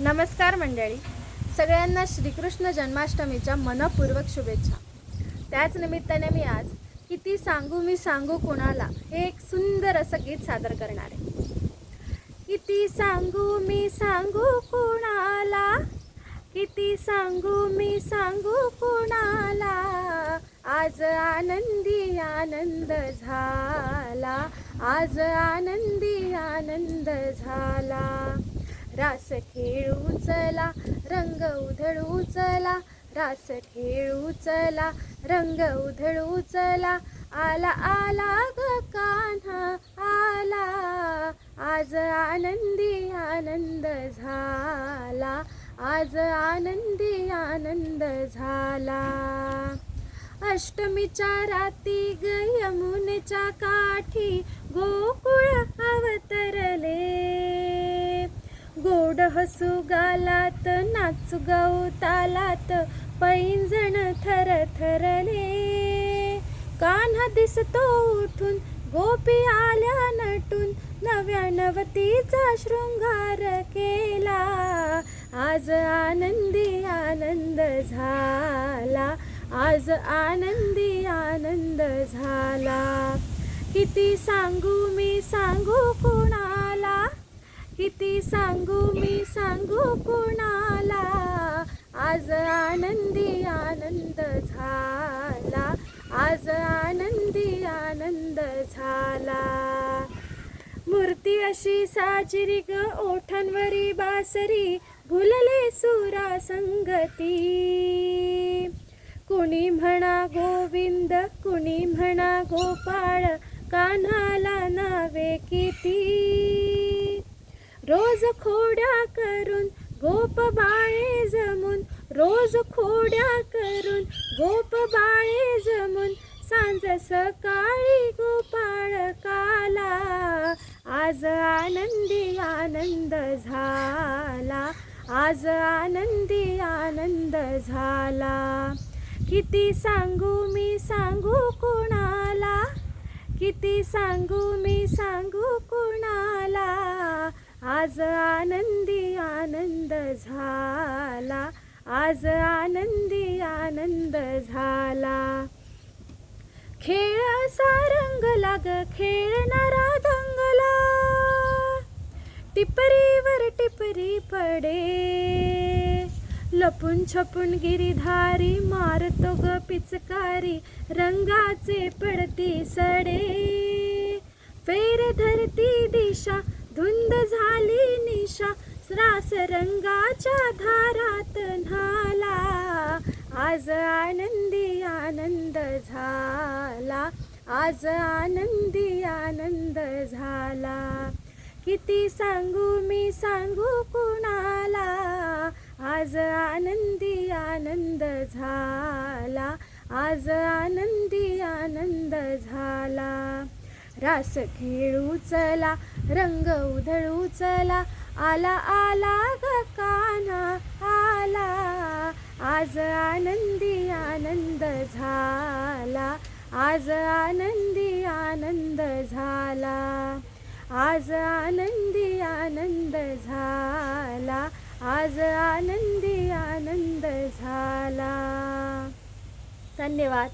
नमस्कार मंडळी. सगळ्यांना श्रीकृष्ण जन्माष्टमीच्या मनपूर्वक शुभेच्छा. त्याच निमित्ताने मी आज किती सांगू मी सांगू कुणाला हे एक सुंदर असं गीत सादर करणार आहे. किती सांगू मी सांगू कुणाला? किती सांगू मी सांगू कुणाला? आज आनंदी आनंद झाला. आज आनंदी आनंद झाला. रास खेळू चला रंग उधळू चला रास खेळू चला रंग उधळू चला आला आला ग कान्हा आला. आज आनंदी आनंद झाला आज आनंदी आनंद झाला. अष्टमीच्या राती ग यमुनेच्या काठी गोकुळ अवतरले. गोड हसू गालात नाचू गाऊ तालात पैंजण थर थरले. कान्हा दिसतो उठून गोपी आल्या नटून नव्या नवतीचा शृंगार केला. आज आनंदी आनंद झाला आज आनंदी आनंद झाला. किती सांगू मी सांगू कोणाला? किती सांगू मी सांगू कोणाला? आज आनंदी आनंद झाला. आज आनंदी आनंद झाला. मूर्ती अशी साजरी ग ओठांवरी बासरी भुलले सुरा संगती. कुणी म्हणा गोविंद कुणी म्हणा गोपाळ कान्हाला नावे किती? रोज खोड्या करून गोप बाळे जमून रोज खोड्या करून गोप बाळे जमून सांज सकाळी गोपाळ काला. आज आनंदी आनंद झाला आज आनंदी आनंद झाला. किती सांगू मी सांगू कोणाला? किती सांगू मी आज आनंदी आनंद झाला. आज आनंदी आनंद झाला. खेळ असा रंगला खेळणारा दंगला. टिपरीवर टिपरी पडे. लपून छपून गिरीधारी मारतो ग पिचकारी. रंगाचे पडती सडे. फेर धरती दिशा धुंद झाली निशा रास रंगाच्या धारात न्हाला. आज आनंदी आनंद झाला आज आनंदी आनंद झाला. किती सांगू मी सांगू कुणाला आज आनंदी आनंद झाला आज आनंदी आनंद झाला. रास खेळू चला रंग उधळू चला आला आला ग काना आला. आज आनंदी आनंद झाला आज आनंदी आनंद झाला. आज आनंदी आनंद झाला आज आनंदी आनंद झाला. धन्यवाद.